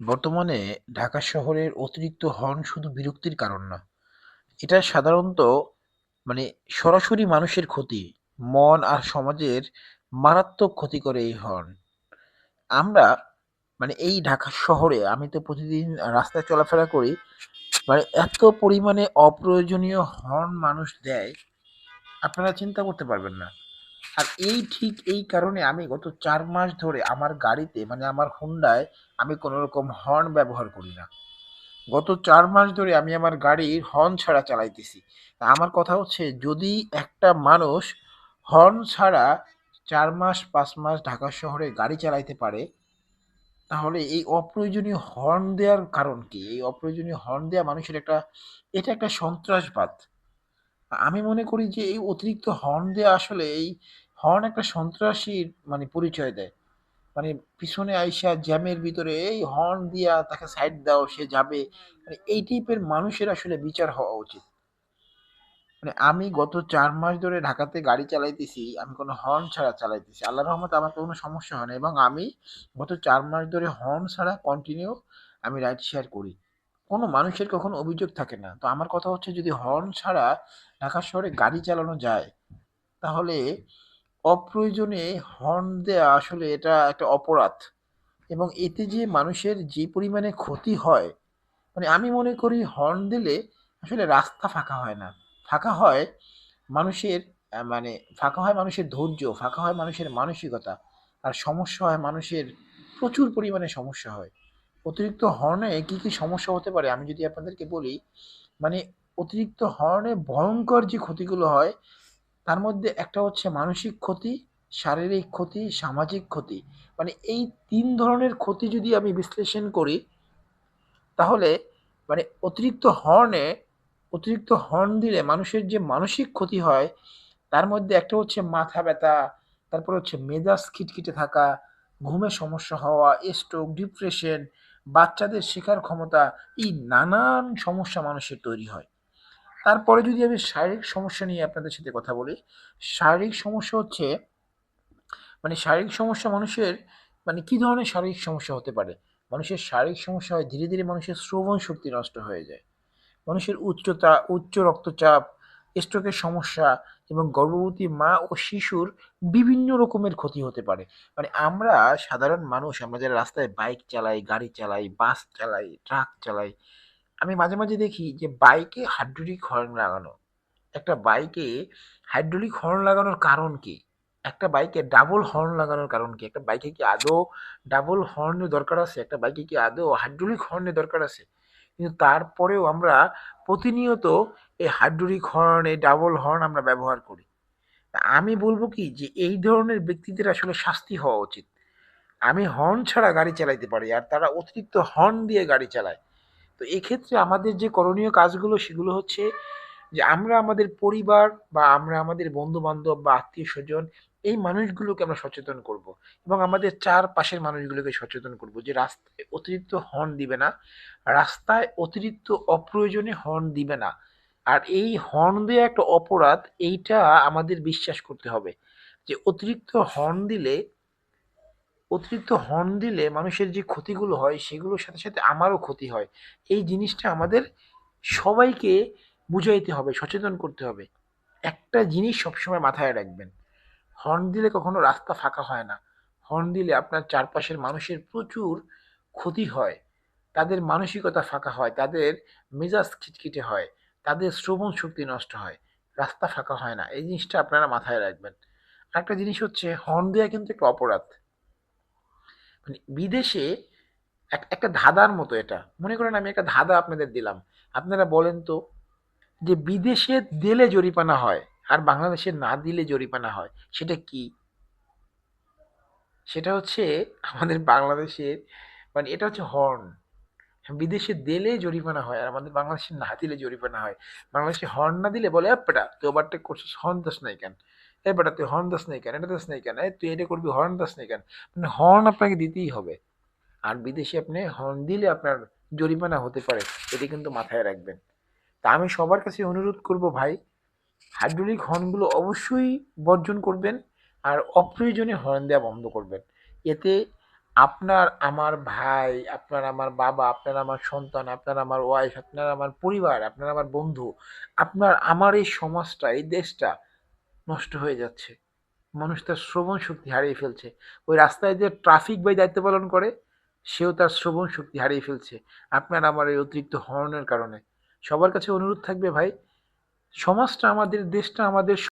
বর্তমানে ঢাকা শহরের অতিরিক্ত হর্ন শুধু বিরক্তির কারণ না। এটা সাধারণত মানে সরাসরি মানুষের ক্ষতি। মন আর সমাজের মারাত্মক ক্ষতি করে এই হর্ন। আমরা মানে এই ঢাকা শহরে আমি তো প্রতিদিন রাস্তায় চলাফেরা করি। মানে এত পরিমাণে অপ্রয়োজনীয় হর্ন মানুষ দেয়, আপনারা চিন্তা করতে পারবেন না। আর এই ঠিক এই কারণে আমি গত চার মাস ধরে আমার গাড়িতে মানে আমার হুন্ডায় আমি কোনরকম হর্ন ব্যবহার করি না। গত চার মাস ধরে আমি আমার গাড়ির হর্ন ছাড়া চালাইতেছি। আমার কথা হচ্ছে যদি একটা মানুষ হর্ন ছাড়া চার মাস পাঁচ মাস ঢাকা শহরে গাড়ি চালাইতে পারে, তাহলে এই অপ্রয়োজনীয় হর্ন দেওয়ার কারণ কি? এই অপ্রয়োজনীয় হর্ন দেওয়া মানুষের একটা এটা একটা সন্ত্রাসবাদ। আমি মনে করি যে এই অতিরিক্ত হর্ন দেওয়া আসলে এই হর্ন একটা সন্ত্রাসীর মানে পরিচয় দেয়। মানে পিছনে আইসা জ্যামের ভিতরে এই হর্ন দিয়া তাকে সাইড দাও, সে যাবে। মানে এই টাইপের মানুষের আসলে বিচার হওয়া উচিত। মানে আমি গত চার মাস ধরে ঢাকাতে গাড়ি চালাইতেছি। আমি কোনো হর্ন ছাড়া চালাইতেছি। আল্লাহ রহমতে আমার কোনো সমস্যা হয় না এবং আমি গত চার মাস ধরে হর্ন ছাড়া কন্টিনিউ আমি রাইড শেয়ার করি। কোনো মানুষের কখনো অভিযোগ থাকে না। তো আমার কথা হচ্ছে যদি হর্ন ছাড়া ঢাকা শহরে গাড়ি চালানো যায়, তাহলে অপ্রয়োজনে হর্ন দেয়া আসলে এটা একটা অপরাধ। এবং এতে যে মানুষের যে পরিমাণে ক্ষতি হয়, মানে আমি মনে করি হর্ন দিলে আসলে রাস্তা ফাঁকা হয় না। ফাঁকা হয় মানুষের মানে ফাঁকা হয় মানুষের ধৈর্য, ফাঁকা হয় মানুষের মানসিকতা। আর সমস্যা হয় মানুষের প্রচুর পরিমাণে সমস্যা হয়। অতিরিক্ত হর্নে কি, কি সমস্যা হতে পারে আমি যদি আপনাদেরকে বলি, মানে অতিরিক্ত হর্নে ভয়ঙ্কর যে ক্ষতিগুলো হয়, তার মধ্যে একটা হচ্ছে মানসিক ক্ষতি, শারীরিক ক্ষতি, সামাজিক ক্ষতি। মানে এই তিন ধরনের ক্ষতি যদি আমি বিশ্লেষণ করি, তাহলে মানে অতিরিক্ত হর্নে অতিরিক্ত হর্ন দিলে মানুষের যে মানসিক ক্ষতি হয়, তার মধ্যে একটা হচ্ছে মাথা ব্যথা, তারপর হচ্ছে মেজাজ খিটখিটে থাকা, ঘুমের সমস্যা হওয়া, স্ট্রোক, ডিপ্রেশন, বাচ্চাদের শেখার ক্ষমতা, এই নানান সমস্যা মানুষের তৈরি হয়। তারপরে যদি আমি শারীরিক সমস্যা নিয়ে আপনাদের সাথে কথা বলি, শারীরিক সমস্যা হচ্ছে মানে শারীরিক সমস্যা মানুষের মানে কি ধরনের শারীরিক সমস্যা হতে পারে? মানুষের শারীরিক সমস্যা হয় ধীরে, ধীরে মানুষের শ্রবণ শক্তি নষ্ট হয়ে যায়। মানুষের উচ্চতা, উচ্চ রক্তচাপ, স্ট্রোকের সমস্যা এবং গর্ভবতী মা ও শিশুর বিভিন্ন রকমের ক্ষতি হতে পারে। মানে আমরা সাধারণ মানুষ আমরা যারা রাস্তায় বাইক চালাই, গাড়ি চালাই, বাস চালাই, ট্রাক চালাই, আমি মাঝে, মাঝে দেখি যে বাইকে হাইড্রোলিক হর্ন লাগানো। একটা বাইকে হাইড্রোলিক হর্ন লাগানোর কারণ কি? একটা বাইকে ডাবল হর্ন লাগানোর কারণ কি? একটা বাইকে কি আদৌ ডাবল হর্নের দরকার আছে? একটা বাইকে কি আদৌ হাইড্রোলিক হর্নের দরকার আছে? কিন্তু তারপরেও আমরা প্রতিনিয়ত এই হাইড্রোলিক হর্ন, এই ডাবল হর্ন আমরা ব্যবহার করি। আমি বলব কি যে এই ধরনের ব্যক্তিদের আসলে শাস্তি হওয়া উচিত। আমি হর্ন ছাড়া গাড়ি চালাইতে পারি আর তারা অতিরিক্ত হর্ন দিয়ে গাড়ি চালায়। তো এক্ষেত্রে আমাদের যে করণীয় কাজগুলো সেগুলো হচ্ছে যে আমরা আমাদের পরিবার বা আমরা আমাদের বন্ধু-বান্ধব বা আত্মীয় স্বজন এই মানুষগুলোকে আমরা সচেতন করব এবং আমাদের চারপাশের মানুষগুলোকে সচেতন করব যে রাস্তায় অতিরিক্ত হর্ন দিবে না। রাস্তায় অতিরিক্ত অপ্রয়োজনে হর্ন দিবে না। আর এই হর্ন দেয়া একটা অপরাধ এইটা আমাদের বিশ্বাস করতে হবে। যে অতিরিক্ত হর্ন দিলে অতিরিক্ত হর্ন দিলে মানুষের যে ক্ষতিগুলো হয় সেগুলোর সাথে, সাথে আমারও ক্ষতি হয়। এই জিনিসটা আমাদের সবাইকে বুঝাইতে হবে, সচেতন করতে হবে। একটা জিনিস সবসময় মাথায় রাখবেন। হর্ন দিলে কখনো রাস্তা ফাঁকা হয় না। হর্ন দিলে আপনার চারপাশের মানুষের প্রচুর ক্ষতি হয়। তাদের মানসিকতা ফাঁকা হয়, তাদের মেজাজ খিটখিটে হয়, তাদের শ্রবণ শক্তি নষ্ট হয়। রাস্তা ফাঁকা হয় না। এই জিনিসটা আপনারা মাথায় রাখবেন। আরেকটা জিনিস হচ্ছে হর্ন দেওয়া কিন্তু একটা অপরাধ। মানে বিদেশে এক একটা ধাঁধার মতো এটা। মনে করেন আমি একটা ধাঁধা আপনাদের দিলাম। আপনারা বলেন তো যে বিদেশে দিলে জরিপানা হয় আর বাংলাদেশে না দিলে জরিপানা হয়। সেটা কি? সেটা হচ্ছে আমাদের বাংলাদেশের মানে এটা হচ্ছে হর্ন। বিদেশে দিলে জরিমানা হয় আর আমাদের বাংলাদেশে না দিলে জরিমানা হয়। বাংলাদেশে হর্ন না দিলে বলে, "এ বেটা তুই ওভারটেক করছিস হর্ন দাস নাই কেন? এ বেটা তুই হর্ন দাস নাই কেন? এটা দাস নাই কেন? তুই এটা করবি হর্ন দাস নাই কেন?" মানে হর্ন আপনাকে দিতেই হবে। আর বিদেশে আপনি হর্ন দিলে আপনার জরিমানা হতে পারে। এটা কিন্তু মাথায় রাখবেন। তা আমি সবার কাছে অনুরোধ করব ভাই, হাইড্রোলিক হর্নগুলো অবশ্যই বর্জন করবেন আর অপ্রয়োজনীয় হর্ন দেওয়া বন্ধ করবেন। এতে আপনার আমার ভাই, আপনার আমার বাবা, আপনার আমার সন্তান, আপনার আমার ওয়াইফ, আপনার আমার পরিবার, আপনার আমার বন্ধু, আপনার আমার এই সমাজটা, এই দেশটা নষ্ট হয়ে যাচ্ছে। মানুষ তার শ্রবণ শক্তি হারিয়ে ফেলছে। ওই রাস্তায় যে ট্রাফিক বাই দায়িত্ব পালন করে, সেও তার শ্রবণ শক্তি হারিয়ে ফেলছে। আপনার আমার এই অতিরিক্ত হর্নের কারণে। সবার কাছে অনুরোধ থাকবে ভাই, সমাজটা আমাদের, দেশটা আমাদের